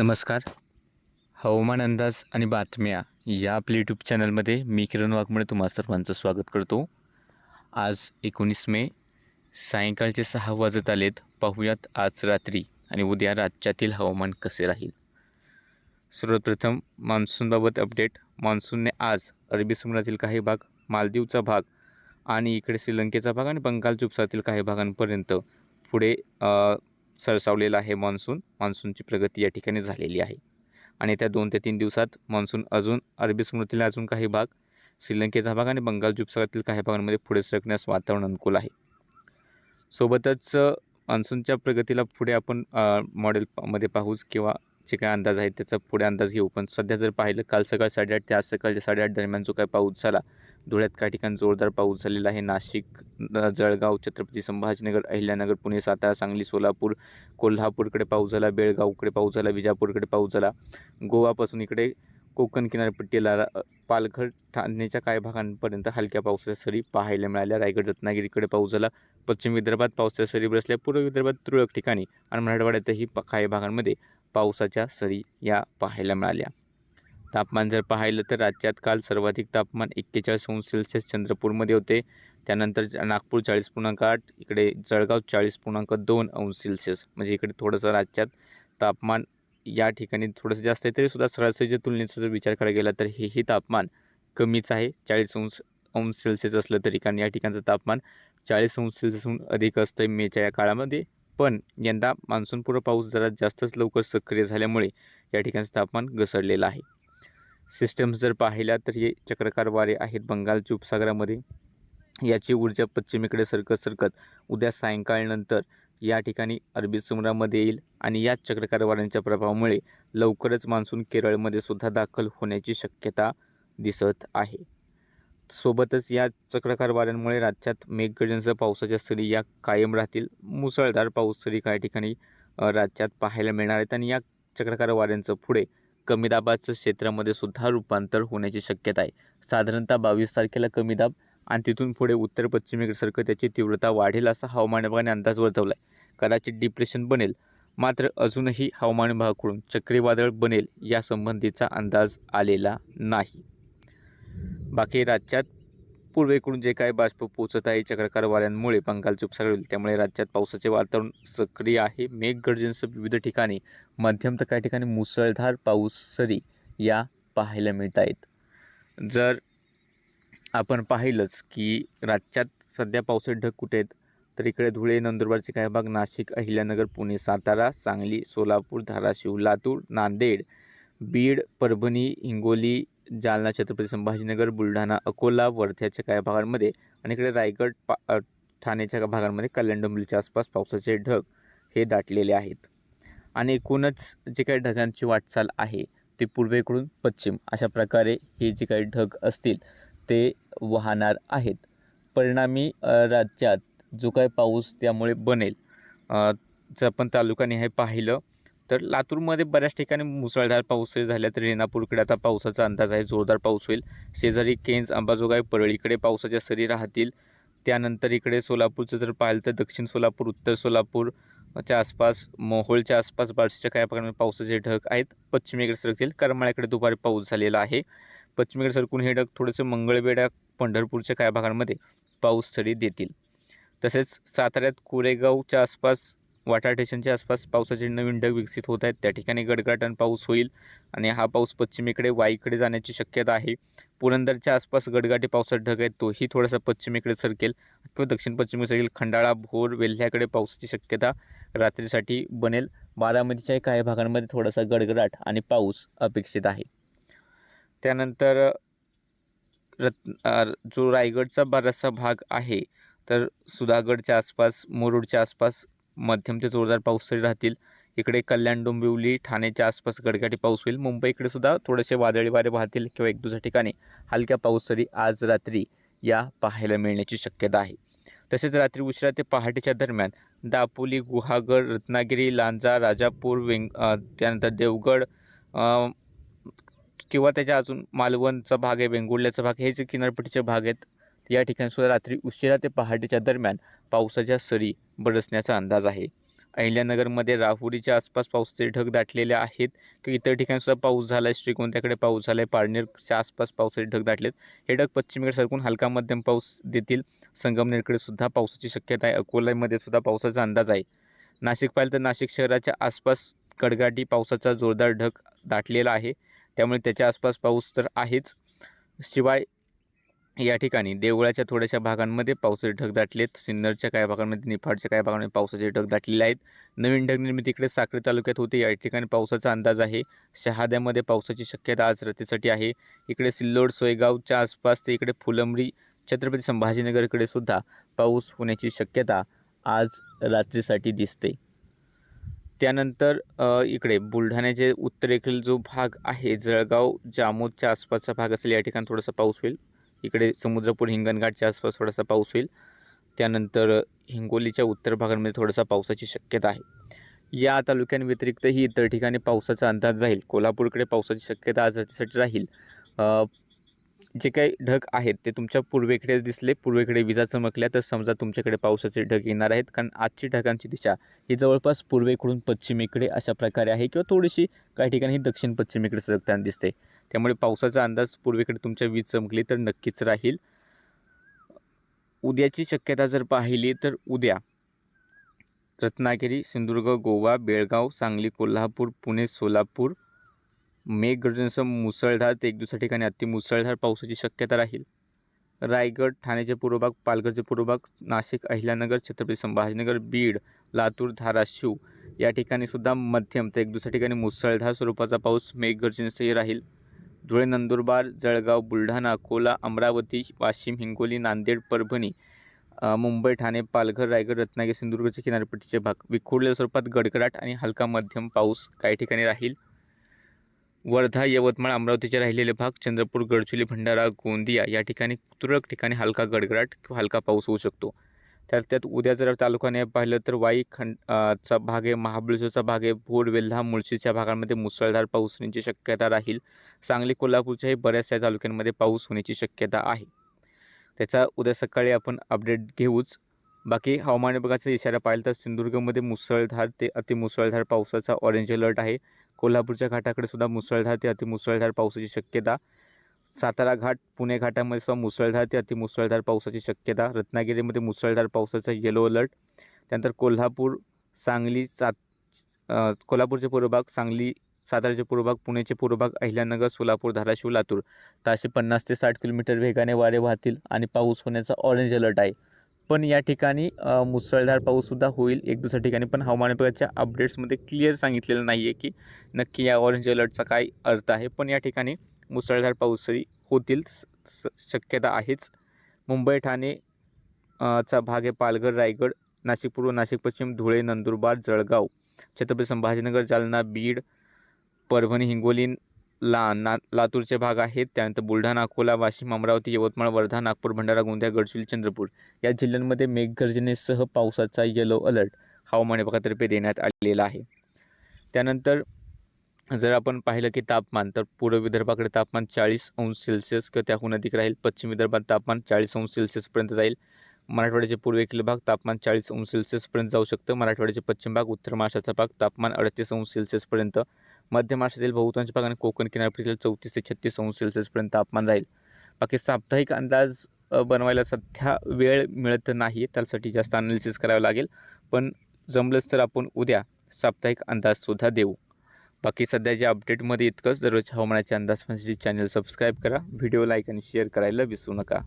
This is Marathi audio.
नमस्कार. हवामान अंदाज आणि बातम्या या आपल्या यूट्यूब चॅनलमध्ये मी किरण वाघमोडे तुम्हा सर्वांचं स्वागत करतो. आज एकोणीस मे सायंकाळचे सहा वाजत आलेत. पाहूयात आज रात्री आणि उद्या राज्यातील हवामान कसे राहील? सर्वप्रथम मान्सूनबाबत अपडेट मान्सूनने आज अरबी समुद्रातील काही भाग मालदीवचा भाग आणि इकडे श्रीलंकेचा भाग आणि बंगालच्या चुपसातील काही भागांपर्यंत पुढे सरसावलेला आहे मान्सून मान्सूनची प्रगती या ठिकाणी झालेली आहे. आणि त्या दोन ते तीन दिवसात मान्सून अजून अरबी समुद्रातील अजून काही भाग श्रीलंकेचा भाग आणि बंगाल जुपसागरातील काही भागांमध्ये पुढे सरकण्यास वातावरण अनुकूल आहे. सोबतच मान्सूनच्या प्रगतीला पुढे आपण मॉडेलमध्ये पाहूच किंवा जे काय अंदाज आहे त्याचा पुढे अंदाज घेऊ. पण सध्या जर पाहिलं काल सकाळ साडेआठ ते आज सकाळच्या साडेआठ दरम्यान जो काय पाऊस झाला धुळ्यात काही ठिकाणी जोरदार पाऊस झालेला आहे. नाशिक जळगाव छत्रपती संभाजीनगर अहिल्यानगर पुणे सातारा सांगली सोलापूर कोल्हापूरकडे पाऊस झाला. बेळगावकडे पाऊस झाला. विजापूरकडे पाऊस झाला. गोवापासून इकडे कोकण किनारपट्टीला पालघर ठाण्याच्या काही भागांपर्यंत हलक्या पावसाच्या सरी पाहायला मिळाल्या. रायगड रत्नागिरीकडे पाऊस झाला. पश्चिम विदर्भात पावसाच्या सरी बरसल्या पूर्व विदर्भात तुरळक ठिकाणी आणि मराठवाड्यातही प- काही भागांमध्ये पावसाच्या सरी या पाहायला मिळाल्या. तापमान जर पाहिलं तर राज्यात काल सर्वाधिक तापमान एक्केचाळीस अंश सेल्सिअस चंद्रपूरमध्ये होते. त्यानंतर नागपूर चाळीस पूर्णांक आठ इकडे जळगाव चाळीस पूर्णांक दोन अंश सेल्सिअस. म्हणजे इकडे थोडंसं राज्यात तापमान या ठिकाणी थोडंसं जास्त आहे तरीसुद्धा सरासरीच्या तुलनेचा जर विचार करायला गेला तर हेही तापमान कमीच आहे. चाळीस अंश अंश सेल्सिअस असलं तरी कारण या ठिकाणचं तापमान चाळीस अंश सेल्सिअसहून अधिक असतं मेच्या या काळामध्ये. पण यंदा मान्सूनपूर्व पाऊस जरा जास्तच लवकर सक्रिय झाल्यामुळे या ठिकाणचं तापमान घसरलेलं आहे. सिस्टम्स जर पाहिल्या तर हे चक्रकार वारे आहेत बंगालच्या उपसागरामध्ये याची ऊर्जा पश्चिमेकडे सरकत सरकत उद्या सायंकाळनंतर या ठिकाणी अरबी समुद्रामध्ये येईल आणि या चक्रकार वाऱ्यांच्या प्रभावामुळे लवकरच मान्सून केरळमध्ये सुद्धा दाखल होण्याची शक्यता दिसत आहे. सोबतच या चक्रकार वाऱ्यांमुळे राज्यात मेघगर्जनसह पावसाच्या सरी या कायम राहतील. मुसळधार पाऊस सरी काही ठिकाणी राज्यात पाहायला मिळणार आहेत आणि या चक्रकार वाऱ्यांचं पुढे कमी दाबाचं क्षेत्रामध्ये सुद्धा रूपांतर होण्याची शक्यता आहे. साधारणतः बावीस तारखेला कमी दाब आणि तिथून पुढे उत्तर पश्चिमेकडे सरकत त्याची तीव्रता वाढेल असा हवामान विभागाने अंदाज वर्तवला आहे कदाचित डिप्रेशन बनेल मात्र अजूनही हवामान विभागाकडून चक्रीवादळ बनेल यासंबंधीचा अंदाज आलेला नाही. बाकी राज्यात पूर्वेकडून जे काय बाष्प पोचत आहे चक्रकार वाऱ्यांमुळे बंगालचे उपसागर होईल. त्यामुळे राज्यात पावसाचे वातावरण सक्रिय आहे. मेघगर्जनसह विविध ठिकाणी मध्यम तर काही ठिकाणी मुसळधार पाऊस सरी या पाहायला मिळत आहेत जर आपण पाहिलंच की राज्यात सध्या पावसाचे ढग कुठे आहेत तर इकडे धुळे नंदुरबारचे काही भाग नाशिक अहिल्यानगर पुणे सातारा सांगली सोलापूर धाराशिव लातूर नांदेड बीड परभणी हिंगोली जालना छत्रपती संभाजीनगर बुलढाणा अकोला वर्ध्याच्या काही भागांमध्ये आणि इकडे रायगड पा ठाण्याच्या भागांमध्ये कल्याण डोंबिवलीच्या आसपास पावसाचे ढग हे दाटलेले आहेत. आणि एकूणच जे काही ढगांची वाटचाल आहे ते पूर्वेकडून पश्चिम अशा प्रकारे हे जे काही ढग असतील ते वाहणार आहेत. परिणामी राज्यात जो काही पाऊस त्यामुळे बनेल जर आपण तालुकानिहाय पाहिलं तर लातूरमध्ये बऱ्याच ठिकाणी मुसळधार पाऊस झाल्या तर रेणापूरकडे आता पावसाचा अंदाज आहे. जोरदार पाऊस होईल. शेजारी केंज अंबाजोगाई परळीकडे पावसाच्या सरी राहतील. त्यानंतर इकडे सोलापूरचं जर पाहिलं तर दक्षिण सोलापूर उत्तर सोलापूरच्या आसपास मोहोळच्या आसपास बार्शीच्या काही प्रकारे पावसाचे ढग आहेत. पश्चिमेकडे सरकतील. करमाळ्याकडे दुपारी पाऊस झालेला आहे. पश्चिमेकडे सरकून हे ढग थोडंसं मंगळवेढ्या पंढरपूरच्या काही भागांमध्ये पाऊस तरी देतील. तसेच साताऱ्यात कोरेगावच्या आसपास वाटाळ स्टेशनच्या आसपास पावसाचे नवीन ढग विकसित होत आहेत. त्या ठिकाणी गडगडाटन पाऊस होईल आणि हा पाऊस पश्चिमेकडे वाईकडे जाण्याची शक्यता आहे. पुरंदरच्या आसपास गडगाटी पावसाचा ढग आहे तोही थोडासा पश्चिमेकडे सरकेल किंवा दक्षिण पश्चिमेकडे सरकेल. खंडाळा भोर वेल्ह्याकडे पावसाची शक्यता रात्रीसाठी बनेल. बारामतीच्याही काही भागांमध्ये थोडासा गडगडाट आणि पाऊस अपेक्षित आहे. त्यानंतर रत् जो रायगडचा बराचसा भाग आहे तर सुधागडच्या आसपास मुरुडच्या आसपास मध्यम ते जोरदार पाऊस तरी राहतील. इकडे कल्याण डोंबिवली ठाण्याच्या आसपास गडगाटी पाऊस होईल. मुंबईकडे सुद्धा थोडेसे वादळी वारे वाहतील किंवा एक दुसऱ्या ठिकाणी हलक्या पाऊस तरी आज रात्री या पाहायला मिळण्याची शक्यता आहे. तसेच रात्री उशिरा ते पहाटेच्या दरम्यान दापोली गुहागर रत्नागिरी लांजा राजापूर वेंग त्यानंतर देवगड किंवा त्याच्या अजून मालवणचा भाग आहे वेंगुर्ल्याचा भाग हे जे किनारपट्टीचे भाग आहेत या ठिकाणी सुद्धा रात्री उशिरा ते पहाटेच्या दरम्यान पावसाच्या सरी बरसण्याचा अंदाज आहे. अहिल्यानगरमध्ये राहुरीच्या आसपास पावसाचे ढग दाटलेले आहेत. की इतर ठिकाणी सुद्धा पाऊस झाला आहे श्रीकोणत्याकडे पाऊस झाला आहे पारनेरच्या आसपास पावसाचे ढग दाटलेत. हे ढग पश्चिमेकडे सरकून हलका मध्यम पाऊस देतील. संगमनेरकडे सुद्धा पावसाची शक्यता आहे. अकोल्यामध्ये सुद्धा पावसाचा अंदाज आहे. नाशिक पाहिलं तर नाशिक शहराच्या आसपास कडगाटी पावसाचा जोरदार ढग दाटलेला आहे. त्यामुळे त्याच्या आसपास पाऊस तर आहेच. शिवाय या ठिकाणी देवळाच्या थोड्याशा भागांमध्ये पावसाचे ढग दाटलेत सिन्नरच्या काही भागांमध्ये निफाडच्या काही भागांमध्ये पावसाचे ढग दाटलेले आहेत. नवीन ढग निर्मिती इकडे साक्री तालुक्यात होते. या ठिकाणी पावसाचा अंदाज आहे. शहाद्यामध्ये पावसाची शक्यता आज रात्रीसाठी आहे. इकडे सिल्लोड सोयगावच्या आसपास ते इकडे फुलंबरी छत्रपती संभाजीनगरकडे सुद्धा पाऊस होण्याची शक्यता आज रात्रीसाठी दिसते. त्यानंतर इकडे बुलढाण्याचे उत्तरेकडील जो भाग आहे जळगाव जामोदच्या आसपासचा भाग असेल या ठिकाणी थोडासा पाऊस होईल. इकडे समुद्रपूर हिंगणघाटच्या आसपास थोडासा पाऊस होईल. त्यानंतर हिंगोलीच्या उत्तर भागांमध्ये थोडासा पावसाची शक्यता आहे. या तालुक्यांव्यतिरिक्तही इतर ठिकाणी पावसाचा अंदाज राहील. कोल्हापूरकडे पावसाची शक्यता आज रात्रीसाठी राहील जे काही ढग आहेत ते तुमच्या पूर्वेकडे दिसले. पूर्वेकडे विजा चमकल्या तर समजा तुमच्याकडे पावसाचे ढग येणार आहेत. कारण आजची ढगांची दिशा ही जवळपास पूर्वेकडून पश्चिमेकडे अशा प्रकारे आहे किंवा थोडीशी काही ठिकाणी ही दक्षिण पश्चिमेकडे सरकताना दिसते. त्यामुळे पावसाचा अंदाज पूर्वेकडे तुमच्या वीज चमकली तर नक्कीच राहील. उद्याची शक्यता जर पाहिली तर उद्या. रत्नागिरी सिंधुदुर्ग गोवा बेळगाव सांगली कोल्हापूर पुणे सोलापूर मेघगर्जनसह मुसळधार ते एक दुसऱ्या ठिकाणी अति मुसळधार पावसाची शक्यता राहील. रायगड ठाण्याचे पूर्वभाग पालघरचे पूर्वभाग नाशिक अहिल्यानगर छत्रपती संभाजीनगर बीड लातूर धाराशिव या ठिकाणी सुद्धा मध्यम तर एक दुसऱ्या ठिकाणी मुसळधार स्वरूपाचा पाऊस मेघगर्जनेसही राहील. धुळे नंदुरबार जळगाव बुलढाणा अकोला अमरावती वाशिम हिंगोली नांदेड परभणी मुंबई ठाणे पालघर रायगड रत्नागिरी सिंधुदुर्गचे किनारपट्टीचे भाग. विखुरलेल्या स्वरूपात गडगडाट आणि हलका मध्यम पाऊस काही ठिकाणी राहील. वर्धा यवतमाळ अमरावतीचे राहिलेले भाग चंद्रपूर गडचिरोली भंडारा गोंदिया या ठिकाणी तुरळक ठिकाणी हलका गडगडाट किंवा हलका पाऊस होऊ शकतो. तर त्यात उद्या जर तालुक्याने पाहिलं तर वाई खंड चा भाग आहे महाबळेश्वरचा भाग आहे भोर वेल्हा मुळशीच्या भागांमध्ये मुसळधार पाऊस होण्याची शक्यता राहील. सांगली कोल्हापूरच्याही बऱ्याचशा तालुक्यांमध्ये पाऊस होण्याची शक्यता आहे. त्याचा उद्या सकाळी आपण अपडेट घेऊच. बाकी हवामान विभागाचा इशारा पाहिला तर सिंधुदुर्गमध्ये मुसळधार ते अतिमुसळधार पावसाचा ऑरेंज अलर्ट आहे. कोल्हापूरच्या घाटाकडे सुद्धा मुसळधार ते अतिमुसळधार पावसाची शक्यता सातारा घाट पुणे घाटामध्ये सुद्धा मुसळधार ते अतिमुसळधार पावसाची शक्यता. रत्नागिरीमध्ये मुसळधार पावसाचा येलो अलर्ट त्यानंतर कोल्हापूर सांगली सात कोल्हापूरचे पूर्वभाग सांगली साताराचे पूर्वभाग पुणेचे पुण्याचे अहिल्यानगर सोलापूर धाराशिव लातूर. ताशे पन्नास ते साठ किलोमीटर वेगाने वारे वाहतील आणि पाऊस होण्याचा ऑरेंज अलर्ट आहे. पण या ठिकाणी मुसळधार पाऊससुद्धा होईल एक दुसऱ्या ठिकाणी. पण हवामान विभागाच्या अपडेट्समध्ये क्लिअर सांगितलेलं नाही आहे की नक्की या ऑरेंज अलर्टचा काय अर्थ आहे. पण या ठिकाणी मुसळधार पाऊसही होतील. स- स- शक्यता आहेच. मुंबई ठाणे चा भाग आहे पालघर रायगड नाशिक पूर्व नाशिक पश्चिम धुळे नंदुरबार जळगाव छत्रपती संभाजीनगर जालना बीड परभणी हिंगोली ला ना लातूरचे भाग आहेत. त्यानंतर बुलढाणा अकोला वाशिम अमरावती यवतमाळ वर्धा नागपूर भंडारा गोंदिया गडचिरोली चंद्रपूर या जिल्ह्यांमध्ये मेघगर्जनेसह पावसाचा येलो अलर्ट हवामान विभागातर्फे देण्यात आलेला आहे. त्यानंतर जर आपण पाहिलं की तापमान तर पूर्व विदर्भाकडे तापमान चाळीस अंश सेल्सिअस किंवा त्याहून अधिक राहील. पश्चिम विदर्भात तापमान चाळीस अंश सेल्सिअसपर्यंत जाईल. मराठवाड्याचे पूर्वेकडील भाग तापमान चाळीस अंश सेल्सिअसपर्यंत जाऊ शकतं. मराठवाड्याचे पश्चिम भाग उत्तर महाराष्ट्राचा भाग तापमान अडतीस अंश सेल्सिअसपर्यंत. मध्य महाराष्ट्रातील बहुतांश भाग आणि कोकण किनारपट्टीतील चौतीस ते छत्तीस अंश सेल्सिअसपर्यंत तापमान राहील. बाकी साप्ताहिक अंदाज बनवायला सध्या वेळ मिळत नाही. त्यासाठी जास्त अनालिसिस करावं लागेल. पण जमलंच तर आपण उद्या साप्ताहिक अंदाजसुद्धा देऊ. बाकी सध्याच्या अपडेटमध्ये इतकंच. दररोज हवामानाचे अंदाज म्हणजे चॅनल सबस्क्राईब करा. व्हिडिओ लाईक आणि शेअर करायला विसरू नका.